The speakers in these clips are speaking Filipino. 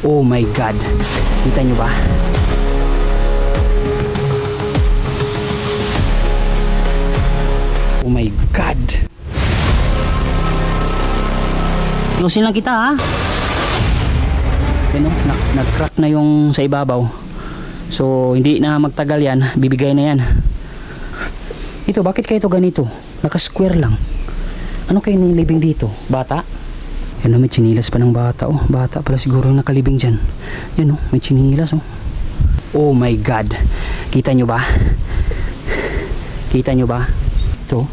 Oh my God. Kita nyo ba? Oh my God. Lusin lang kita ha. Yan o, nag- nag-crack na yung sa ibabaw. So, hindi na magtagal yan. Bibigay na yan. Ito, bakit kaya ito ganito? Naka-square lang. Ano kayo nilibing dito? Bata? Yan o, may chinilas pa ng bata. Oh, bata pala siguro yung nakalibing dyan. Yan o, may chinilas oh. Oh my God. Kita nyo ba? Kita nyo ba? Ito.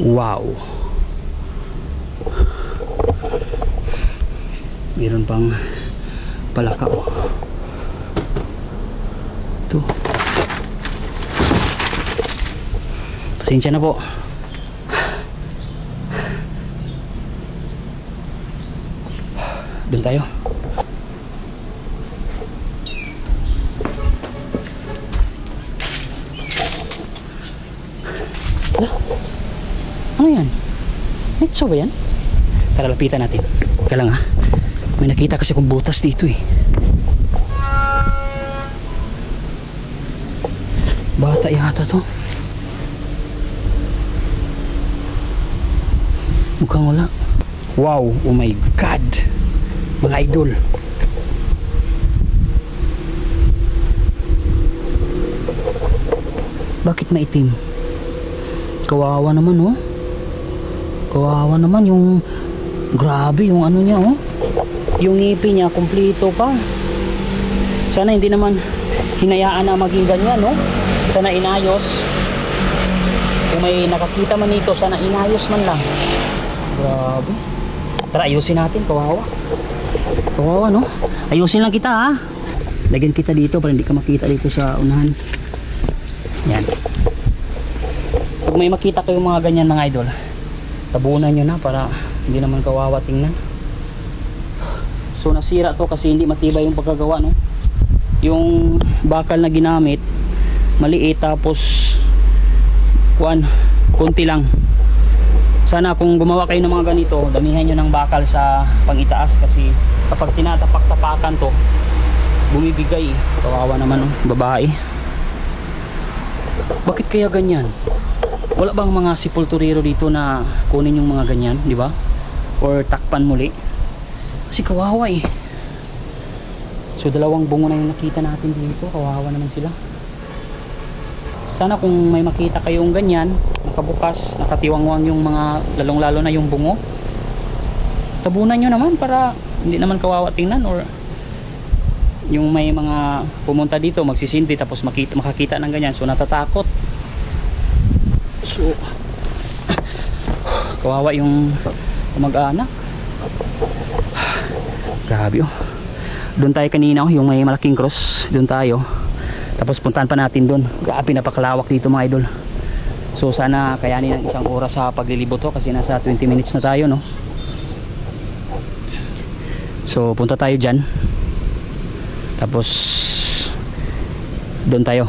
Wow. Meron pang palaka oh. Ito. Pasensya na po. Doon tayo. Ala, ano yan? Nitso ba yan? Tara, lapitan natin. Teka lang ha. May nakita kasi kong butas dito eh. Bata yata to. Mukhang wala. Wow, oh my God. Mga idol. Bakit maitim? Kawawa naman oh. Kawawa naman yung grabe yung ano niya oh. Yung ngipin niya kumpleto pa. Sana hindi naman hinayaan na maging ganyan no. Sana inayos. Kung may nakakita man nito, sana inayos man lang. Grabe. Tara, ayusin natin, kawawa. Kawawa, no? Ayusin lang kita, ha? Lagyan kita dito para hindi ka makita dito sa unahan. Yan. Pag may makita kayong mga ganyan, mga idol, tabunan nyo na para hindi naman kawawa tingnan. So, nasira to kasi hindi matibay yung pagkagawa, no? Yung bakal na ginamit, maliit tapos kuan, konti lang sana kung gumawa kayo ng mga ganito damihan nyo ng bakal sa pangitaas kasi kapag tinatapak-tapakan to bumibigay. Kawawa naman oh, babae. Bakit kaya ganyan? Wala bang mga sepulturero dito na kunin yung mga ganyan di ba? Or takpan muli? Kasi kawawa eh. So dalawang bungo na yung nakita natin dito kawawa naman sila sana kung may makita kayong ganyan nakabukas, nakatiwangwang yung mga lalong lalo na yung bungo. Tabunan nyo naman para hindi naman kawawa tingnan or yung may mga pumunta dito magsisinti tapos makita, makakita ng ganyan. So natatakot. So kawawa yung mag-anak grabe oh. Doon tayo kanina oh, yung may malaking cross. Doon tayo tapos puntahan pa natin doon grabe napakalawak dito mga idol. So sana kayanin ng isang oras sa paglilibot to kasi nasa 20 minutes na tayo no? So punta tayo dyan. Tapos doon tayo